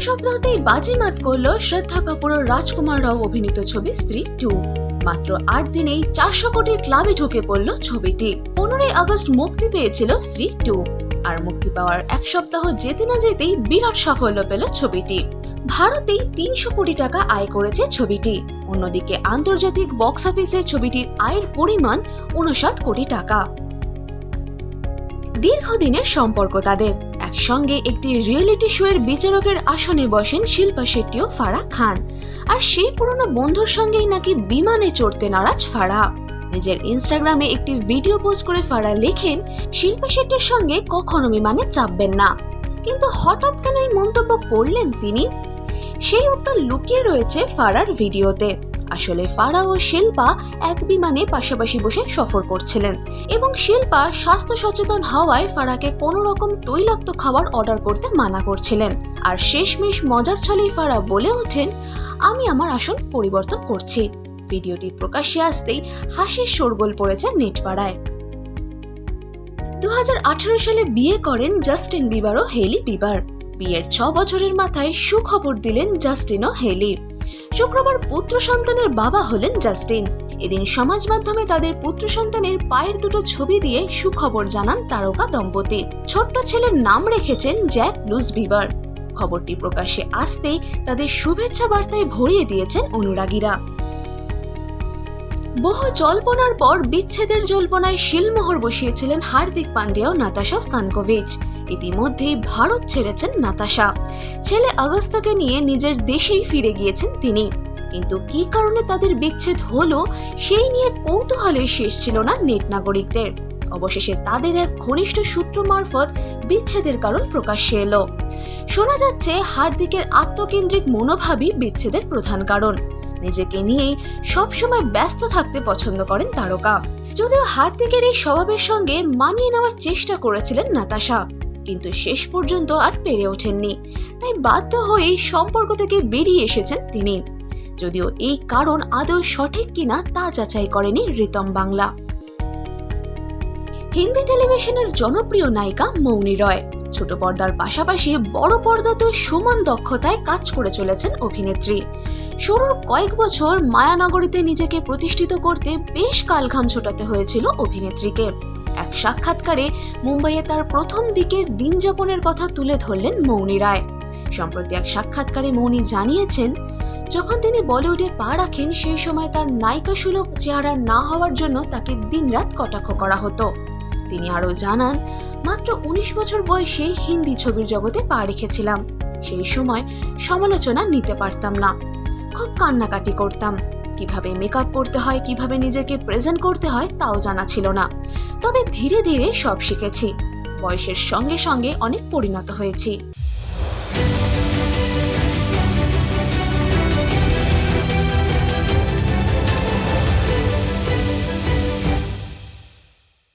সপ্তাহতেই বাজিমাত করল শ্রদ্ধা কাপুর রাজকুমার রাও অভিনীত ছবি স্ত্রী টু। মাত্র আট দিনেই চারশো কোটির ক্লাবে ঢুকে পড়ল ছবিটি। পনেরোই আগস্ট মুক্তি পেয়েছিল স্ত্রী টু। আর মুক্তি পাওয়ার এক সপ্তাহ যেতে না যেতেই বিরাট সাফল্য পেল ছবিটি। ভারতেই তিনশো কোটি টাকা আয় করেছে ছবিটি। অন্যদিকে আন্তর্জাতিক বক্স অফিসে ছবিটির আয়ের পরিমাণ উনষাট কোটি টাকা। দীর্ঘদিনের সম্পর্ক তাদের। একসঙ্গে একটি রিয়েলিটি শোয়ের বিচারকের আসনে বসেন শিল্পা শেট্টি ও ফারাহ খান। আর সেই পুরনো বন্ধুর সঙ্গেই নাকি বিমানে চড়তে নারাজ ফারাহ। নিজের ইনস্টাগ্রামে একটি ভিডিও পোস্ট করে ফারাহ লেখেন, শিল্পা শেট্টির সঙ্গে কখনো বিমানে চাপবেন না। কিন্তু হঠাৎ কেন এই মন্তব্য করলেন তিনি? সেই উত্তর লুকিয়ে রয়েছে ফারার ভিডিওতে আসলে ফারা ও শিল্পা এক বিমানে পাশাপাশি বসে সফর করছিলেন। এবং শিল্পা স্বাস্থ্য সচেতন হওয়ায় ফারাকে কোনো রকম তৈলাক্ত খাবার অর্ডার করতে মানা করছিলেন। আর শেষমেশ মজার ছলেই ফারা বলে ওঠেন, আমি আমার আসন পরিবর্তন করছি। ভিডিওটি প্রকাশ্যে আসতেই হাসির শোরগোল পড়েছে নেটপাড়ায়। দু হাজার আঠারো সালে বিয়ে করেন জাস্টিন বিবার ও হেলি বিবার। বিয়ের ছ বছরের মাথায় সুখবর দিলেন জাস্টিন ও হেলি শুক্রবার পুত্র সন্তানের বাবা হলেন জাস্টিন। এদিন সমাজ মাধ্যমে তাদের পুত্র সন্তানের পায়ের দুটো ছবি দিয়ে সুখবর জানান তারকা দম্পতি। ছোট্ট ছেলের নাম রেখেছেন জ্যাক লুজ বিবার। খবরটি প্রকাশে আসতেই তাদের শুভেচ্ছা বার্তায় ভরিয়ে দিয়েছেন অনুরাগীরা। বহু জল্পনার পর বিচ্ছেদের জল্পনায় শিলমোহর বসিয়েছিলেন হার্দিক পান্ডিয়া ও নাতাশা স্তানকোভিচ। ইতিমধ্যেই ভারত ছেড়েছেন নাতাশা। ছেলে আগস্তাকে নিয়ে নিজের দেশেই ফিরে গিয়েছেন তিনি। কিন্তু কী কারণে তাদের বিচ্ছেদ হলো, সেই নিয়ে কৌতূহলের শেষ ছিল না নেট নাগরিকদের। অবশেষে তাদের এক ঘনিষ্ঠ সূত্র মারফত বিচ্ছেদের কারণ প্রকাশ্যে এলো। শোনা যাচ্ছে, হার্দিকের আত্মকেন্দ্রিক মনোভাবই বিচ্ছেদের প্রধান কারণ। নিজেকে নিয়েই সবসময় ব্যস্ত থাকতে পছন্দ করেন তারকা। যদিও হার্দিকের এই স্বভাবের সঙ্গে মানিয়ে নেওয়ার চেষ্টা করেছিলেন নাতাশা, কিন্তু শেষ পর্যন্ত আর পেরে ওঠেননি। তাই বাধ্য হয়েই সম্পর্ক থেকে বেরিয়ে এসেছেন তিনি। যদিও এই কারণ আদৌ সঠিক কিনা তা যাচাই করেনি রিতম বাংলা। হিন্দি টেলিভিশনের জনপ্রিয় নায়িকা মৌনি রয়। ছোট পর্দার পাশাপাশি বড় পর্দাতেও সমান দক্ষতায় কাজ করে চলেছেন অভিনেত্রী। শুরুর কয়েক বছর মায়ানগরীতে নিজেকে প্রতিষ্ঠিত করতে বেশ কালঘাম ছোটাতে হয়েছিল অভিনেত্রীকে। এক সাক্ষাৎকারে মুম্বাইয়ে তার প্রথম দিকের দিন যাপনের কথা তুলে ধরলেন মৌনি রায়। সম্প্রতি এক সাক্ষাৎকারে মৌনি জানিয়েছেন, যখন তিনি বলিউডে পা রাখেন, সেই সময় তার নায়িকা সুলভ চেহারা না হওয়ার জন্য তাকে দিনরাত কটাক্ষ করা হতো। তিনি আরও জানান মাত্র উনিশ বছর বয়সে হিন্দি ছবির জগতে পা রেখেছিলাম। সেই সময় সমালোচনা নিতে পারতাম না। খুব কান্নাকাটি করতাম। কীভাবে মেকআপ করতে হয়, কীভাবে নিজেকে প্রেজেন্ট করতে হয়, তাও জানা ছিল না। তবে ধীরে ধীরে সব শিখেছি। বয়সের সঙ্গে সঙ্গে অনেক পরিণত হয়েছি।